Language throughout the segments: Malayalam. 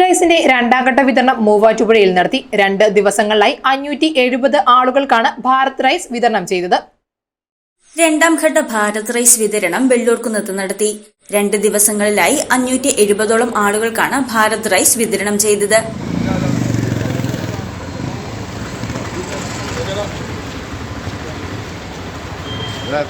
റൈസിന്റെ രണ്ടാം ഘട്ട വിതരണം മൂവാറ്റുപുഴയിൽ നടത്തി. രണ്ട് ദിവസങ്ങളിലായി അഞ്ഞൂറ്റി എഴുപത് ആളുകൾക്കാണ് ഭാരത് റൈസ് വിതരണം ചെയ്തത്. രണ്ടാം ഘട്ട ഭാരത് റൈസ് വിതരണം വെള്ളൂർക്കുന്നത്ത് നടത്തി. രണ്ട് ദിവസങ്ങളിലായി അഞ്ഞൂറ്റി എഴുപതോളം ആളുകൾക്കാണ് ഭാരത് റൈസ് വിതരണം ചെയ്തത്. ഇവിടെ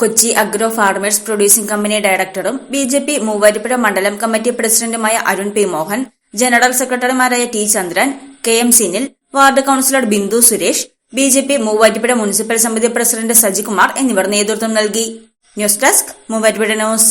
Kochi agro farmers producing company ഡയറക്ടറും ബി ജെ പി മൂവാറ്റുപുഴ മണ്ഡലം കമ്മിറ്റി പ്രസിഡന്റുമായ അരുൺ പി മോഹൻ ജനറൽ സെക്രട്ടറിമാരായ T Chandran K M Sinil ward councillor Bindu Suresh B J P Muvattupuzha municipal സമിതി പ്രസിഡന്റ് സജികുമാർ എന്നിവർ നേതൃത്വം നൽകി. News desk Muvattupuzha news.